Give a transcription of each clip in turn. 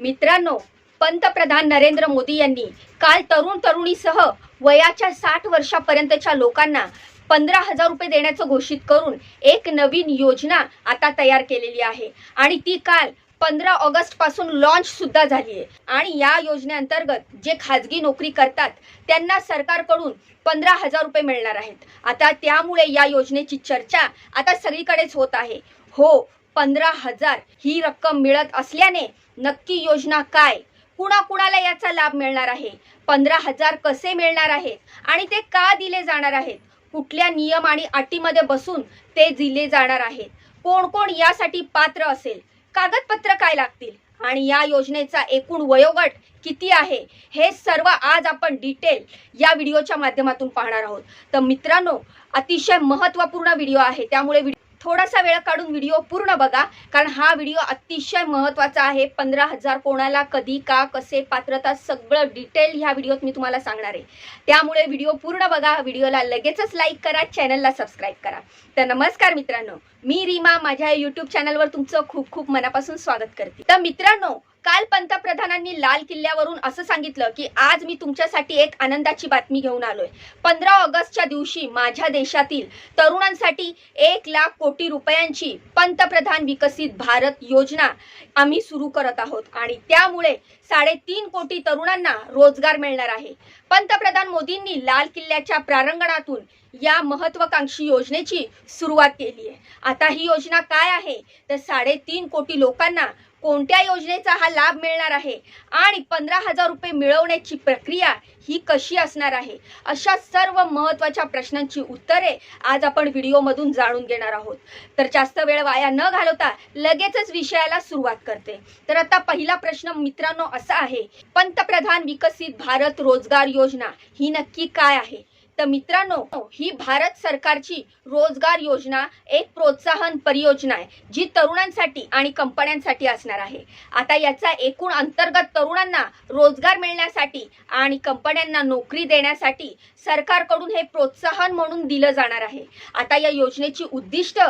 मित्रांनो पंतप्रधान नरेंद्र मोदी यांनी काल तरुण तरुणीसह वयाच्या साठ वर्षापर्यंतच्या लोकांना पंधरा हजार रुपये देण्याचं घोषित करून एक नवीन योजना आता तयार केलेली आहे. आणि ती काल पंधरा ऑगस्टपासून लॉन्च सुद्धा झाली आहे. आणि या योजनेअंतर्गत जे खाजगी नोकरी करतात त्यांना सरकारकडून पंधरा हजार रुपये मिळणार आहेत. आता त्यामुळे या योजनेची चर्चा आता सगळीकडेच होत आहे. हो पंधरा हजार ही रक्कम मिळत असल्याने नक्की योजना काय? कुणाकुणाला याचा लाभ मिळणार आहे? पंधरा हजार कसे मिळणार आहेत आणि ते का दिले जाणार आहेत? कुठल्या नियम आणि अटीमध्ये बसून ते दिले जाणार आहेत? कोण कोण यासाठी पात्र असेल? कागदपत्र काय लागतील? आणि या योजनेचा एकूण वयोगट किती आहे? हे सर्व आज आपण डिटेल या व्हिडिओच्या माध्यमातून पाहणार आहोत. तर मित्रांनो अतिशय महत्त्वपूर्ण व्हिडिओ आहे. त्यामुळे व्हिडिओ थोडासा वेळ काढून व्हिडिओ पूर्ण बघा कारण हा व्हिडिओ अतिशय महत्त्वाचा आहे. पंधरा हजार कोणाला कधी का कसे पात्रता सगळं डिटेल ह्या व्हिडिओत मी तुम्हाला सांगणार आहे. त्यामुळे व्हिडिओ पूर्ण बघा व्हिडिओला लगेचच लाईक करा चॅनलला सबस्क्राईब करा. तर नमस्कार मित्रांनो मी रीमा माझ्या युट्यूब चॅनलवर तुमचं खूप खूप मनापासून स्वागत करते. तर मित्रांनो काल पंतप्रधानांनी लाल किल्ल्यावरून असं सांगितलं की आज मी तुमच्यासाठी एक आनंदाची बातमी घेऊन आलोय. पंधरा ऑगस्टच्या दिवशी माझ्या देशातील तरुणांसाठी एक लाख कोटी रुपयांची पंतप्रधान विकसित भारत योजना आम्ही सुरू करत आहोत आणि त्यामुळे साडेतीन कोटी तरुणांना रोजगार मिळणार आहे. पंतप्रधान मोदींनी लाल किल्ल्याच्या प्रारंगणातून या महत्वाकांक्षी योजनेची सुरुवात केली आहे. आता ही योजना काय आहे? तर साडेतीन कोटी लोकांना कोणत्या योजनेचा हा लाभ मिळणार आहे? आणि पंधरा हजार रुपये मिळवण्याची प्रक्रिया ही कशी असणार आहे? अशा सर्व महत्त्वाच्या प्रश्नांची उत्तरे आज आपण व्हिडिओमधून जाणून घेणार आहोत. तर जास्त वेळ वाया न घालवता लगेचच विषयाला सुरुवात करते. तर आता पहिला प्रश्न मित्रांनो असा आहे पंतप्रधान विकसित भारत रोजगार योजना ही नक्की काय आहे? तर मित्रांनो ही भारत सरकारची रोजगार योजना एक प्रोत्साहन परियोजना आहे जी तरुणांसाठी आणि कंपन्यांसाठी असणार आहे. आता याचा एकूण अंतर्गत तरुणांना रोजगार मिळण्यासाठी आणि कंपन्यांना नोकरी देण्यासाठी सरकारकडून हे प्रोत्साहन म्हणून दिलं जाणार आहे. आता या योजनेची उद्दिष्ट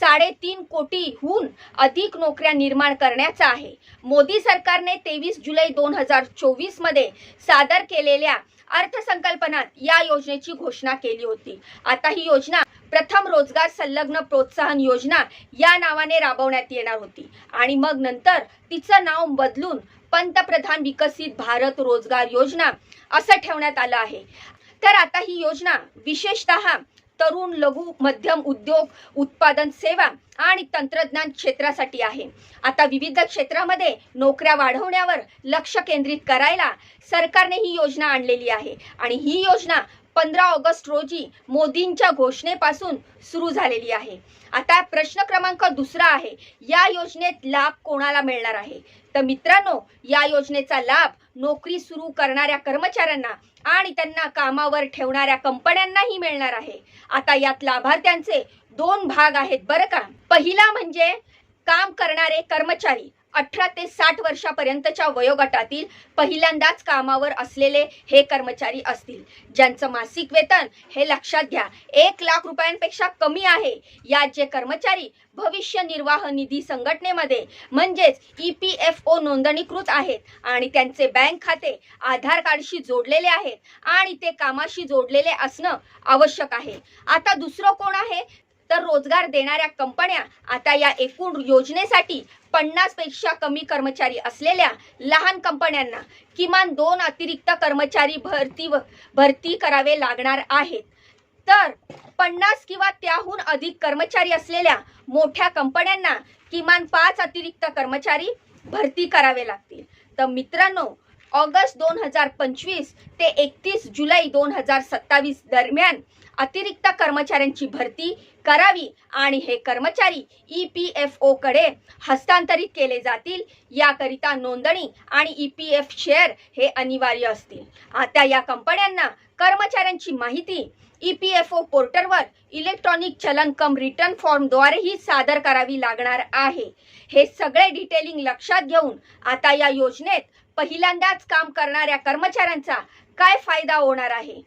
साडेतीन कोटीहून अधिक नोकऱ्या निर्माण करण्याचा आहे. मोदी सरकारने तेवीस जुलै दोन हजार चोवीसमध्ये सादर केलेल्या अर्थसंकल्पनात या योजनेची घोषणा केली होती. आता ही योजना प्रथम रोजगार संलग्न प्रोत्साहन योजना या नावाने राबवण्यात येणार होती. आणि मग नंतर तिचं नाव बदलून पंतप्रधान विकसित भारत रोजगार योजना असं ठेवण्यात आलं आहे. तर आता ही योजना विशेषतः तरुण लघु मध्यम उद्योग उत्पादन सेवा आणि तंत्रज्ञान क्षेत्रासाठी आहे. आता विविध क्षेत्रामध्ये नोकऱ्या वाढवण्यावर लक्ष केंद्रित करायला सरकारने ही योजना आणलेली आहे. आणि ही योजना पंधरा ऑगस्ट रोजी मोदींच्या घोषणेपासून सुरू झालेली आहे. आता प्रश्न क्रमांक दुसरा आहे या योजनेत लाभ कोणाला मिळणार आहे? तर मित्रांनो या योजनेचा लाभ नोकरी सुरू करणाऱ्या कर्मचाऱ्यांना आणि त्यांना कामावर ठेवणाऱ्या कंपन्यांनाही मिळणार आहे. आता यात लाभार्थ्यांचे दोन भाग आहेत बरं का. पहिला म्हणजे काम करणारे कर्मचारी अठरा ते साठ वर्षापर्यंतच्या वयोगटातील पहिल्यांदाच कामावर असलेले हे कर्मचारी असतील. ज्यांचं मासिक वेतन हे लक्षात घ्या एक लाख रुपयांपेक्षा कमी आहे. यात जे कर्मचारी भविष्य निर्वाह निधी संघटनेमध्ये म्हणजेच ई पी एफ ओ नोंदणीकृत आहेत आणि त्यांचे बँक खाते आधार कार्डशी जोडलेले आहेत आणि ते कामाशी जोडलेले असणं आवश्यक आहे. आता दुसरं कोण आहे? तर रोजगार देणाऱ्या कंपन्या आता या एकूण योजनेसाठी पन्नासपेक्षा कमी कर्मचारी असलेल्या लहान कंपन्यांना किमान दोन अतिरिक्त कर्मचारी भरती भरती करावे लागणार आहेत. तर पन्नास किंवा त्याहून अधिक कर्मचारी असलेल्या मोठ्या कंपन्यांना किमान पाच अतिरिक्त कर्मचारी भरती करावे लागतील. तर मित्रांनो ऑगस्ट दोन हजार पंचवीस ते एकतीस जुलै दोन हजार सत्तावीस दरम्यान अतिरिक्त कर्मचाऱ्यांची भरती करावी आणि हे कर्मचारी ई पी एफ ओ कडे हस्तांतरित केले जातील याकरिता नोंदणी आणि ई पी एफ शेअर हे अनिवार्य असतील. आता या कंपन्यांना कर्मचाऱ्यांची माहिती ई पी एफ ओ पोर्टलवर इलेक्ट्रॉनिक चलन कम रिटर्न फॉर्मद्वारेही सादर करावी लागणार आहे. हे सगळे डिटेलिंग लक्षात घेऊन आता या योजनेत पहिल्यांदाच काम करणाऱ्या कर्मचाऱ्यांचा काय फायदा होणार आहे?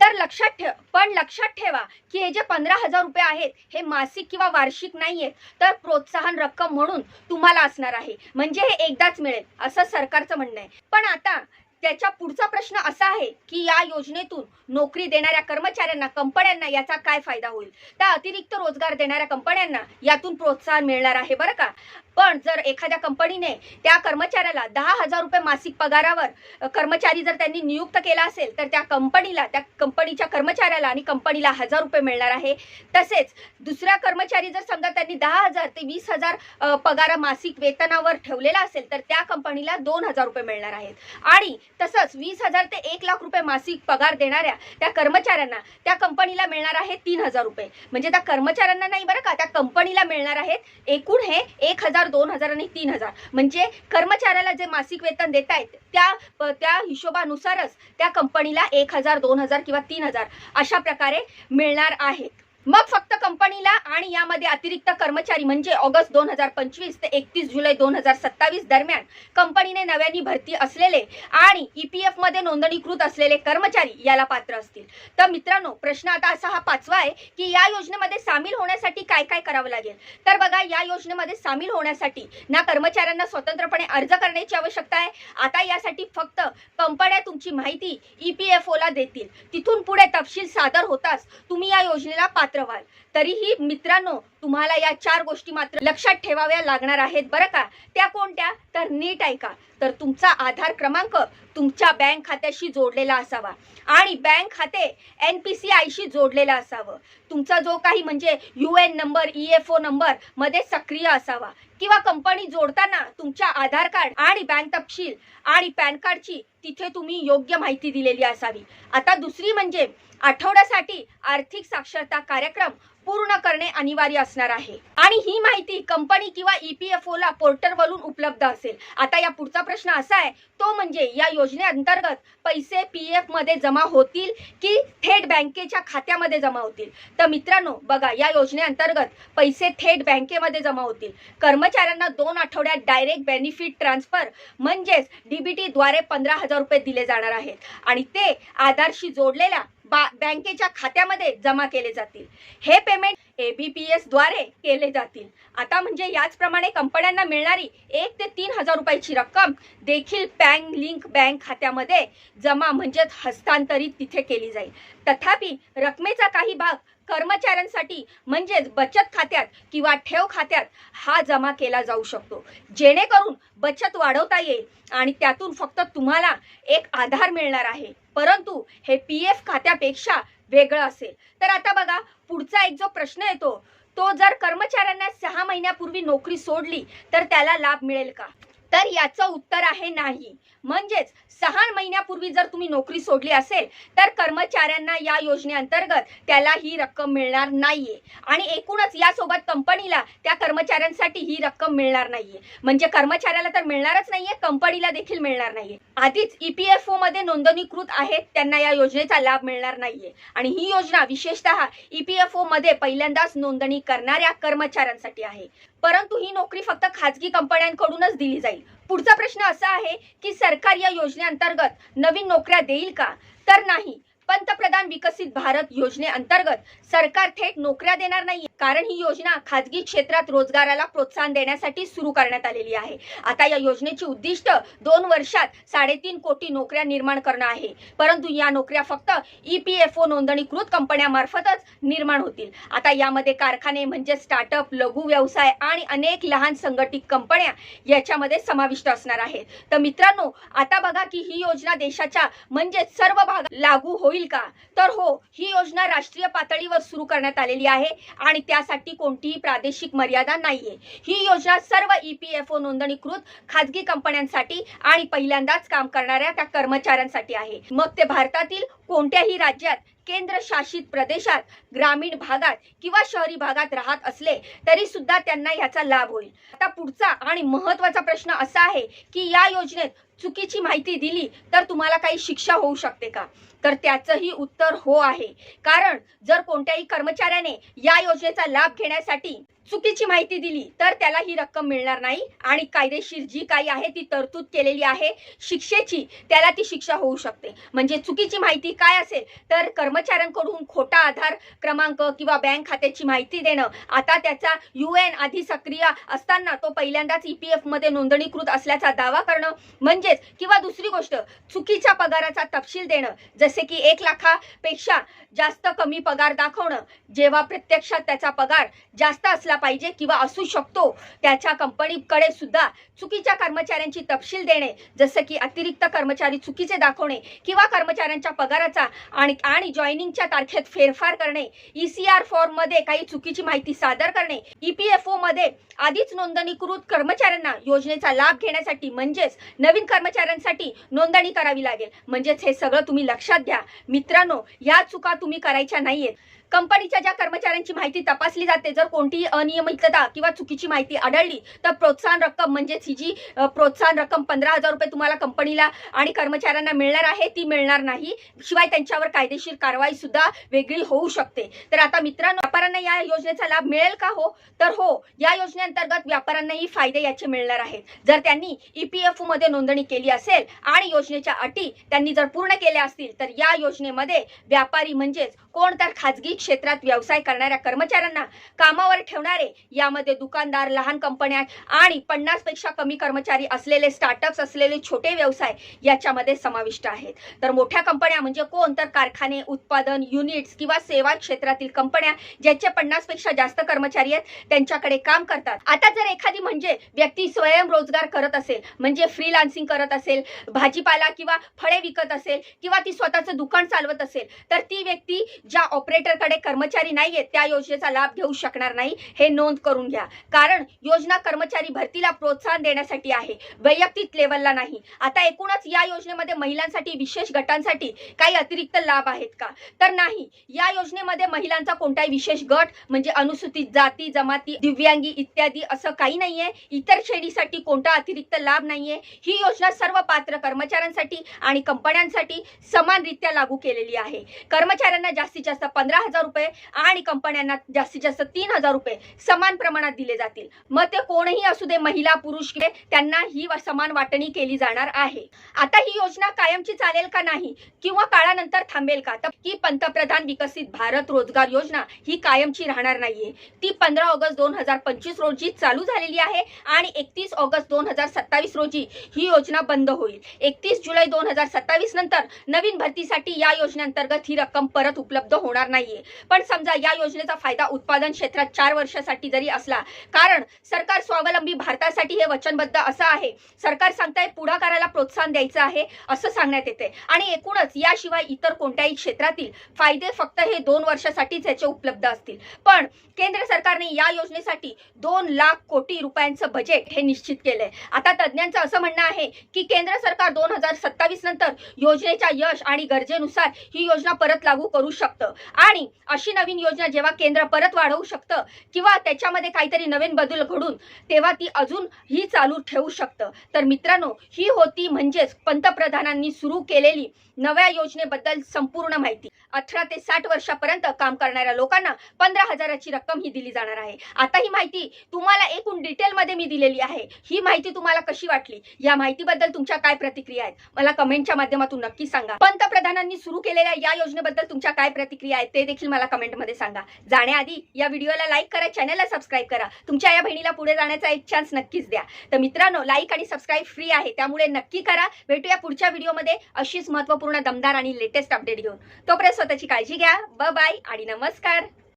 तर लक्षात ठेव पण लक्षात ठेवा की हे जे पंधरा हजार रुपये आहेत हे मासिक किंवा वार्षिक नाहीये तर प्रोत्साहन रक्कम म्हणून तुम्हाला असणार आहे. म्हणजे हे एकदाच मिळेल असं सरकारचं म्हणणं आहे. पण आता त्याच्या पुढचा प्रश्न असा आहे की या योजनेतून नोकरी देणाऱ्या कर्मचाऱ्यांना कंपन्यांना याचा काय फायदा होईल? त्या अतिरिक्त रोजगार देणाऱ्या कंपन्यांना यातून प्रोत्साहन मिळणार आहे बरं का? पण जर एखाद्या कंपनीने त्या कर्मचाऱ्याला दहा हजार रुपये मासिक पगारावर कर्मचारी जर त्यांनी नियुक्त केला असेल तर त्या कंपनीला त्या कंपनीच्या कर्मचाऱ्याला आणि कंपनीला हजार रुपये मिळणार आहे. तसेच दुसरा कर्मचारी जर समजा त्यांनी दहा हजार ते वीस हजार पगार मासिक वेतनावर ठेवलेला असेल तर त्या कंपनीला दोन हजार रुपये मिळणार आहेत. आणि तसंच वीस हजार ते एक लाख रुपये मासिक पगार देणाऱ्या त्या कर्मचाऱ्यांना त्या कंपनीला मिळणार आहे तीन हजार रुपये. म्हणजे त्या कर्मचाऱ्यांना नाही बरं का त्या कंपनीला मिळणार आहेत एकूण हे एक हजार दोन हजार आणि तीन हजार. म्हणजे कर्मचाऱ्याला जे मासिक वेतन देत आहेत त्या त्या हिशोबानुसारच त्या कंपनीला एक हजार दोन हजार किंवा तीन हजार अशा प्रकारे मिळणार आहेत. मग फक्त कंपनीला आणि यामध्ये अतिरिक्त कर्मचारी म्हणजे ऑगस्ट दोन हजार पंचवीस ते एकतीस जुलै दोन हजार सत्तावीस दरम्यान कंपनीने नव्याने भरती असलेले आणि ई पी मध्ये नोंदणीकृत असलेले कर्मचारी याला पात्र असतील. तर मित्रांनो प्रश्न आता असा हा पाचवा आहे की या योजनेमध्ये सामील होण्यासाठी काय काय करावं लागेल? तर बघा या योजनेमध्ये सामील होण्यासाठी ना कर्मचाऱ्यांना स्वतंत्रपणे अर्ज करण्याची आवश्यकता आहे. आता यासाठी फक्त कंपन्या तुमची माहिती ई पी एफ ओला देतील. तिथून पुढे तपशील सादर होताच तुम्ही या योजनेला पात्र трава. तरीही मित्रांनो तुम्हाला या चार गोष्टी मात्र लक्षात ठेवाव्या लागणार आहेत बरं का? त्या कोणत्या? तर नीट ऐका. तर तुमचा आधार क्रमांक तुमच्या बँक खात्याशी जोडलेला असावा आणि बँक खाते एन पी सी आयशी जोडलेलं असावं. तुमचा जो काही म्हणजे U N number E F O नंबरमध्ये सक्रिय असावा किंवा कंपनी जोडताना तुमच्या आधार कार्ड आणि बँक तपशील आणि पॅन कार्डची तिथे तुम्ही योग्य माहिती दिलेली असावी. आता दुसरी म्हणजे आठवड्यासाठी आर्थिक साक्षरता कार्यक्रम पूर्ण करणे अनिवार्य असणार आहे. आणि ही माहिती कंपनी किंवा ईपीएफओ ई पी एफ ओला पोर्टलवरून उपलब्ध असेल. आता या पुढचा प्रश्न असा आहे तो म्हणजे या योजनेअंतर्गत पैसे पी एफमध्ये जमा होतील की थेट बँकेच्या खात्यामध्ये जमा होतील? तर मित्रांनो बघा या योजनेअंतर्गत पैसे थेट बँकेमध्ये जमा होतील. कर्मचाऱ्यांना दोन आठवड्यात डायरेक्ट बेनिफिट ट्रान्सफर म्हणजेच डीबीटी द्वारे पंधरा हजार रुपये दिले जाणार आहेत. आणि ते आधारशी जोडलेल्या बा बँकेच्या खात्यामध्ये जमा केले जातील. हे पेमेंट एबीपीएसद्वारे केले जातील. आता म्हणजे याचप्रमाणे कंपन्यांना मिळणारी एक ते तीन हजार रुपयाची रक्कम देखील बँक लिंक बँक खात्यामध्ये जमा म्हणजेच हस्तांतरित तिथे केली जाईल. तथापि रकमेचा काही भाग कर्मचाऱ्यांसाठी म्हणजेच बचत खात्यात किंवा ठेव खात्यात हा जमा केला जाऊ शकतो. जेणेकरून बचत वाढवता येईल आणि त्यातून फक्त तुम्हाला एक आधार मिळणार आहे. परंतु हे पी एफ खात्यापेक्षा वेगळं असेल. तर आता बघा पुढचा एक जो प्रश्न येतो तो जर कर्मचाऱ्यांना सहा महिन्यापूर्वी नोकरी सोडली तर त्याला लाभ मिळेल का? तर याचं उत्तर आहे नाही. म्हणजेच सहा महिन्यापूर्वी जर तुम्ही नोकरी सोडली असेल तर कर्मचाऱ्यांना या योजनेअंतर्गत त्याला ही रक्कम मिळणार नाहीये. आणि एकूणच यासोबत कंपनीला त्या कर्मचाऱ्यांसाठी ही रक्कम मिळणार नाहीये. म्हणजे कर्मचाऱ्याला तर मिळणारच नाहीये कंपनीला देखील मिळणार नाहीये. आधीच ई पी एफ ओ मध्ये नोंदणीकृत आहेत त्यांना या योजनेचा लाभ मिळणार नाहीये. आणि ही योजना विशेषतः ई पी एफ ओ मध्ये पहिल्यांदाच नोंदणी करणाऱ्या कर्मचाऱ्यांसाठी आहे. परंतु ही नोकरी फक्त खाजगी कंपन्यांकडूनच दिली जाईल. पुढचा प्रश्न असा आहे की सरकार या योजनेअंतर्गत नवीन नोकऱ्या देईल का? तर नाही. पंतप्रधान विकसित भारत योजनेअंतर्गत सरकार थेट नोकऱ्या देणार नाही कारण ही योजना खाजगी क्षेत्रात रोजगाराला प्रोत्साहन देण्यासाठी सुरू करण्यात आलेली आहे. आता या योजनेची उद्दिष्ट दोन वर्षात साडेतीन कोटी नोकऱ्या निर्माण करणं आहे. परंतु या नोकऱ्या फक्त ई पी एफ ओ नोंदणीकृत कंपन्यामार्फतच निर्माण होतील. आता यामध्ये कारखाने म्हणजे स्टार्टअप लघु व्यवसाय आणि अनेक लहान संघटित कंपन्या याच्यामध्ये समाविष्ट असणार आहेत. तर मित्रांनो आता बघा की ही योजना देशाच्या म्हणजे सर्व भागात लागू होईल का? तर हो ही योजना राष्ट्रीय पातळीवर सुरू करण्यात आलेली आहे आणि त्यासाठी कोणतीही प्रादेशिक मर्यादा नाहीये. ही योजना सर्व ई पी एफ ओ नोंदणीकृत खाजगी कंपन्यांसाठी आणि पहिल्यांदाच काम करणाऱ्या त्या कर्मचाऱ्यांसाठी आहे. मग ते भारतातील कोणत्याही राज्यात केंद्र शासित प्रदेशात ग्रामीण भागात किंवा शहरी भागात राहत असले तरी सुद्धा त्यांना याचा लाभ होईल. आता पुढचा आणि महत्त्वाचा प्रश्न असा आहे की या योजनेत चुकीची माहिती दिली तर तुम्हाला काही शिक्षा होऊ शकते का? तर त्याचंही उत्तर हो आहे. कारण जर कोणत्याही कर्मचाऱ्याने या योजनेचा लाभ घेण्यासाठी चुकीची माहिती दिली तर त्याला ही रक्कम मिळणार नाही. आणि कायदेशीर जी काही आहे ती तरतूद केलेली आहे. शिक्षेची त्याला ती शिक्षा होऊ शकते. म्हणजे चुकीची माहिती काय असेल तर कर्मचाऱ्यांकडून खोटा आधार क्रमांक किंवा बँक खात्याची माहिती देणं. आता त्याचा यू एन आधी सक्रिय असताना तो पहिल्यांदाच ई पी एफमध्ये नोंदणीकृत असल्याचा दावा करणं म्हणजेच किंवा दुसरी गोष्ट चुकीच्या पगाराचा तपशील देणं. जसे की एक लाखापेक्षा जास्त कमी पगार दाखवणं. जेव्हा प्रत्यक्षात त्याचा पगार जास्त असला पाहिजे किंवा असू शकतो त्याच्या कंपनीकडे सुद्धा चुकीच्या कर्मचाऱ्यांची तपशील देणे जसं की अतिरिक्त कर्मचारी चुकीचे दाखवणे किंवा कर्मचाऱ्यांच्या पगाराचा आणि आणि जॉईनिंगच्या तारखेत फेरफार करणे ई सी आर फॉर्ममध्ये काही चुकीची माहिती सादर करणे ई पी एफमध्ये आधीच नोंदणीकृत कर्मचाऱ्यांना योजनेचा लाभ घेण्यासाठी म्हणजेच नवीन कर्मचाऱ्यांसाठी नोंदणी करावी लागेल. म्हणजेच हे सगळं तुम्ही लक्षात घ्या. मित्रांनो या चुका तुम्ही करायच्या नाहीयेत. कंपनीच्या ज्या कर्मचाऱ्यांची माहिती तपासली जाते जर कोणतीही अनियमितता किंवा चुकीची माहिती आढळली तर प्रोत्साहन रक्कम म्हणजेच ही जी प्रोत्साहन रक्कम पंधरा हजार रुपये तुम्हाला कंपनीला आणि कर्मचाऱ्यांना मिळणार आहे ती मिळणार नाही. शिवाय त्यांच्यावर कायदेशीर कारवाई सुद्धा वेगळी होऊ शकते. तर आता मित्रांनो व्यापाऱ्यांना या योजनेचा लाभ मिळेल का हो? तर हो या योजनेअंतर्गत व्यापाऱ्यांनाही फायदे याचे मिळणार आहेत. जर त्यांनी ईपीएफओ मध्ये नोंदणी केली असेल आणि योजनेच्या अटी त्यांनी जर पूर्ण केल्या असतील तर या योजनेमध्ये व्यापारी म्हणजेच कोण तर खाजगी क्षेत्रात व्यवसाय करणाऱ्या कर्मचाऱ्यांना कामावर ठेवणारे यामध्ये दुकानदार लहान कंपन्या आणि पन्नासपेक्षा कमी कर्मचारी असलेले स्टार्टअप्स असलेले छोटे व्यवसाय याच्यामध्ये समाविष्ट आहेत. तर मोठ्या कंपन्या म्हणजे कोण? तर कारखाने उत्पादन युनिट्स किंवा सेवा क्षेत्रातील कंपन्या ज्याचे पन्नासपेक्षा जास्त कर्मचारी आहेत त्यांच्याकडे काम करतात. आता जर एखादी म्हणजे व्यक्ती स्वयंरोजगार करत असेल म्हणजे फ्रीलान्सिंग करत असेल भाजीपाला किंवा फळे विकत असेल किंवा ती स्वतःचं दुकान चालवत असेल तर ती व्यक्ती ज्या ऑपरेटर ज्यांच्याकडे कर्मचारी नाहीयेत त्या योजनेचा लाभ घेऊ शकणार नाही हे नोंद करून घ्या. कारण योजना कर्मचारी भरतीला प्रोत्साहन देण्यासाठी आहे वैयक्तिक लेवलला नाही. आता एकूणच या योजनेमध्ये महिलांसाठी विशेष गटांसाठी काही अतिरिक्त लाभ आहेत का? तर नाही. या योजनेमध्ये महिलांचा कोणताही विशेष गट म्हणजे अनुसूचित जाती जमाती दिव्यांगी इत्यादी असं काही नाहीये. इतर श्रेणीसाठी कोणता अतिरिक्त लाभ नाहीये. ही योजना सर्व पात्र कर्मचाऱ्यांसाठी आणि कंपन्यांसाठी समानरित्या लागू केलेली आहे. कर्मचाऱ्यांना जास्तीत जास्त पंधरा हजार रुपये आणि कंपन्यांना जास्तीत जास्त तीन हजार रुपये समान प्रमाणात दिले जातील. मग ते कोणही असू दे महिला पुरुष त्यांना ही समान वाटणी केली जाणार आहे. आता ही योजना कायमची चालेल का नाही किंवा काळानंतर थांबेल का? तर की पंतप्रधान विकसित भारत रोजगार योजना ही कायमची राहणार नाहीये. ती पंधरा ऑगस्ट दोन हजार पंचवीस रोजी चालू झालेली आहे आणि एकतीस ऑगस्ट दोन हजार सत्तावीस रोजी ही योजना बंद होईल. एकतीस जुलै दोन हजार सत्तावीस नंतर नवीन भरतीसाठी या योजनेअंतर्गत ही रक्कम परत उपलब्ध होणार नाहीये. पण समजा या योजनेचा फायदा उत्पादन क्षेत्रात चार वर्षासाठी जरी असला कारण सरकार स्वावलंबी भारतासाठी हे वचनबद्ध असं आहे. सरकार सांगताय पुढाकाराला प्रोत्साहन द्यायचं आहे असं सांगण्यात येते आणि एकूणच याशिवाय इतर कोणत्याही क्षेत्रातील फायदे फक्त हे दोन वर्षासाठीच याचे उपलब्ध असतील. पण केंद्र सरकारने या योजनेसाठी दोन लाख कोटी रुपयांचं बजेट हे निश्चित केलंय. आता तज्ज्ञांचं असं म्हणणं आहे की केंद्र सरकार दोन हजार सत्तावीस नंतर योजनेच्या यश आणि गरजेनुसार ही योजना परत लागू करू शकतं. आणि अशी नवीन योजना जेव्हा केंद्र परत वाढवू शकतं किंवा त्याच्यामध्ये काहीतरी नवीन बदल घडून तेव्हा ती अजून ही चालू ठेवू शकतं. तर मित्रांनो ही होती म्हणजेच पंतप्रधानांनी सुरू केलेली नव्या योजनेबद्दल संपूर्ण माहिती. अठरा ते साठ वर्षापर्यंत काम करणाऱ्या लोकांना पंधरा हजाराची रक्कम ही दिली जाणार आहे. आता ही माहिती तुम्हाला एकूण डिटेलमध्ये मी दिलेली आहे. ही माहिती तुम्हाला कशी वाटली? या माहितीबद्दल तुमच्या काय प्रतिक्रिया आहेत? मला कमेंटच्या माध्यमातून नक्की सांगा. पंतप्रधानांनी सुरू केलेल्या या योजनेबद्दल तुमच्या काय प्रतिक्रिया आहेत? ते देखील देखील मला कमेंटमध्ये सांगा. जाण्याआधी या व्हिडिओला लाईक करा चॅनलला सबस्क्राईब करा. तुमच्या या बहिणीला पुढे जाण्याचा एक चान्स नक्कीच द्या. तर मित्रांनो लाईक आणि सबस्क्राईब फ्री आहे त्यामुळे नक्की करा. भेटूया पुढच्या व्हिडिओमध्ये अशीच महत्त्वपूर्ण दमदार आणि लेटेस्ट अपडेट घेऊन. तोपर्यंत स्वतःची काळजी घ्या. ब बाय आणि नमस्कार.